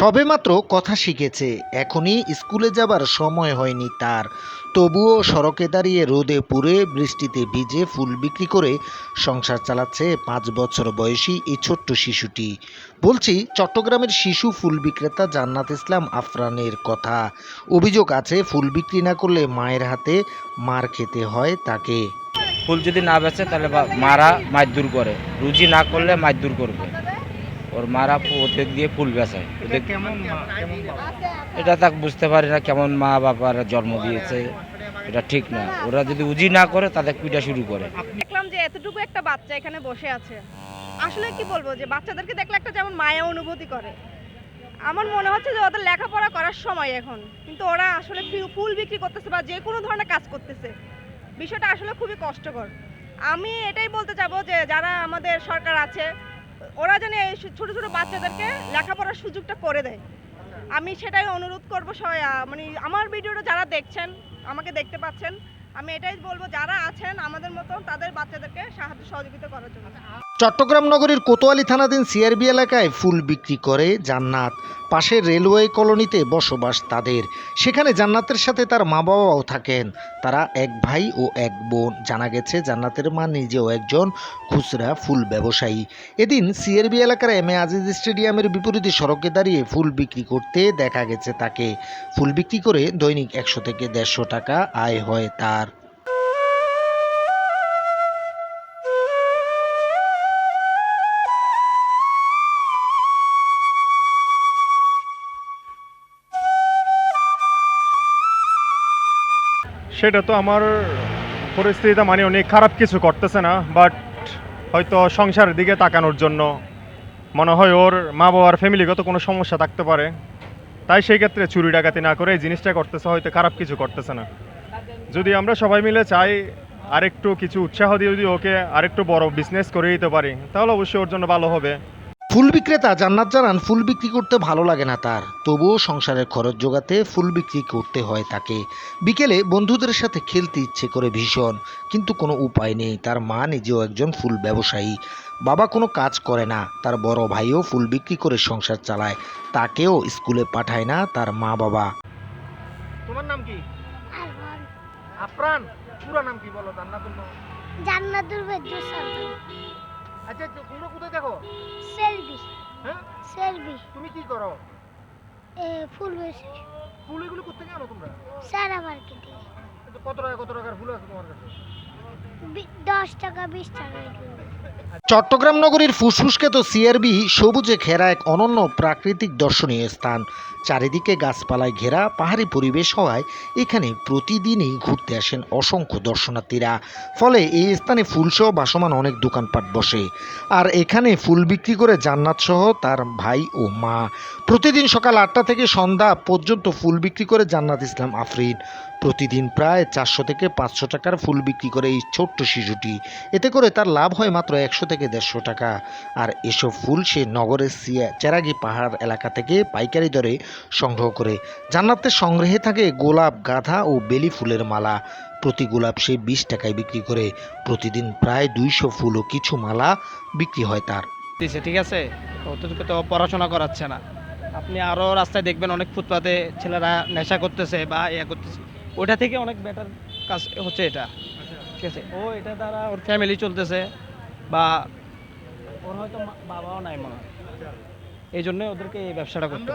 সবেমাত্র কথা শিখেছে, এখনই স্কুলে যাবার সময় হয়নি তার। তবুও সড়কে দাঁড়িয়ে রোদে পুড়ে বৃষ্টিতে ভিজে ফুল বিক্রি করে সংসার চালাচ্ছে পাঁচ বছর বয়সী এই ছোট্ট শিশুটি। বলছি, চট্টগ্রামের শিশু ফুল বিক্রেতা জান্নাত ইসলাম আফরানের কথা। অভিযোগ আছে, ফুল বিক্রি না করলে মায়ের হাতে মার খেতে হয় তাকে। ফুল যদি না বেচে, তাহলে মারা মারধর করে। রুজি না করলে মারধর করবে। ওর মারা ওদের দিয়ে ফুল বেচায়। ওদের এটা তাক বুঝতে পারি না কেমন মা বাবার জন্ম দিয়েছে। এটা ঠিক না। ওরা যদি উজি না করে তাদের পিটা শুরু করে। দেখলাম যে এতটুকু একটা বাচ্চা এখানে বসে আছে। আসলে কি বলব যে বাচ্চাদেরকে দেখলে একটা যেমন মায়া অনুভূতি করে। আমার মনে হচ্ছে যে ওদের লেখাপড়া করার সময় এখন। কিন্তু ওরা আসলে ফুল বিক্রি করতেছে বা যে কোনো ধরনের কাজ করতেছে। বিষয়টা আসলে খুবই কষ্টকর। আমি এটাই বলতে চাবো যে যারা আমাদের সরকার আছে ওরা যেন এই ছোট ছোট বাচ্চাদেরকে লেখাপড়ার সুযোগটা করে দেয়। আমি সেটাই অনুরোধ করব সবাই মানে আমার ভিডিওটা যারা দেখছেন, আমাকে দেখতে পাচ্ছেন, আমি এটাই বলব, যারা আছেন আমাদের মতো তাদের বাচ্চাদেরকে সাহায্য সহযোগিতা করার জন্য। চট্টগ্রাম নগরীর কোতোয়ালি থানাধীন সিআরবি এলাকায় ফুল বিক্রি করে জান্নাত। পাশের রেলওয়ে কলোনিতে বসবাস তাদের। সেখানে জান্নাতের সাথে তার মা বাবাও থাকেন। তারা এক ভাই ও এক বোন। জানা গেছে, জান্নাতের মা নিজেও একজন খুচরা ফুল ব্যবসায়ী। এদিন সিআরবি এলাকার এম এ আজিজ স্টেডিয়ামের বিপরীতে সড়কে দাঁড়িয়ে ফুল বিক্রি করতে দেখা গেছে তাকে। ফুল বিক্রি করে দৈনিক একশো থেকে দেড়শো টাকা আয় হয় তার। সেটা তো আমার পরিস্থিতিটা মানে অনেক খারাপ কিছু করতেছে না বাট হয়তো সংসারের দিকে তাকানোর জন্য মনে হয় ওর মা বাবার ফ্যামিলিগত কোনো সমস্যা থাকতে পারে। তাই সেই ক্ষেত্রে চুরি ডাকাতি না করে এই জিনিসটা করতেছে, হয়তো খারাপ কিছু করতেছে না। যদি আমরা সবাই মিলে চাই আরেকটু কিছু উৎসাহ দিয়ে যদি ওকে আরেকটু বড় বিজনেস করে দিতে পারি, তাহলে অবশ্যই ওর জন্য ভালো হবে। ফুল বিক্রেতা জান্নাত জানান ফুল বিক্রি করতে ভালো লাগে না তার। তবুও সংসারের খরচ জোগাতে ফুল বিক্রি করতে হয় তাকে। বিকেলে বন্ধুদের সাথে খেলতে ইচ্ছে করে ভীষণ কিন্তু কোনো উপায় নেই। তার মা নিজেও একজন ফুল ব্যবসায়ী। বাবা কোনো কাজ করে না। তার বড় ভাইও ফুল বিক্রি করে সংসার চালায়। তাকেও স্কুলে পাঠায় না তার মা বাবা তোমার নাম কি? আফরান। পুরো নাম কি বলো? জান্নাতুল জান্নাতুল আচ্ছা তোমরা কোথায় দেখো? সেলফি। হ্যাঁ? সেলফি। তুমি কি করো? এ ফুল বেশি ফুল এগুলো থেকে আনো তোমরা? সারা মার্কেটে। কত টাকা কত টাকার ফুল আছে তোমার কাছে? চট্টগ্রাম নগরীর ফুসফুসখ্যাত সিআরবি সবুজে ঘেরা এক অনন্য প্রাকৃতিক দর্শনীয় স্থান। চারিদিকে গাছপালায় ঘেরা, পাহাড়ি পরিবেশ হওয়ায় এখানে প্রতিদিনই ঘুরতে আসেন অসংখ্য দর্শনার্থীরা। ফলে এই স্থানে ফুলসহ বাসমান অনেক দোকানপাট বসে। আর এখানে ফুল বিক্রি করে জান্নাত সহ তার ভাই ও মা। প্রতিদিন সকাল আটটা থেকে সন্ধ্যা পর্যন্ত ফুল বিক্রি করে জান্নাত ইসলাম আফরিন। প্রতিদিন প্রায় চারশো থেকে পাঁচশো টাকার ফুল বিক্রি করে এই ছোট্ট শিশুটি। এতে করে তার লাভ হয় মাত্র একশো থেকে দেড়শো টাকা। আর এসব ফুল সে নগরের সিয়া চেরাগি পাহাড় এলাকা থেকে পাইকারি দরে সংগ্রহ করে। জান্নাতের সংগ্রহে থাকে গোলাপ, গাঁধা ও বেলি ফুলের মালা। প্রতি গোলাপ সে বিশ টাকায় বিক্রি করে। প্রতিদিন প্রায় দুইশো ফুল ও কিছু মালা বিক্রি হয় তার। ঠিক আছে? তো পড়াশোনা করাচ্ছে না। আপনি আরও রাস্তায় দেখবেন অনেক ফুটপাতে ছেলেরা নেশা করতেছে বা ইয়ে করতেছে। ওটা থেকে অনেক বেটার কাজ হচ্ছে এটা। ঠিক আছে ও এটা দ্বারা ওর ফ্যামিলি চলতেছে বা ওর হয়তো বাবাও নাই মনে হয়। এই জন্য ওদেরকে এই ব্যবসাটা করতে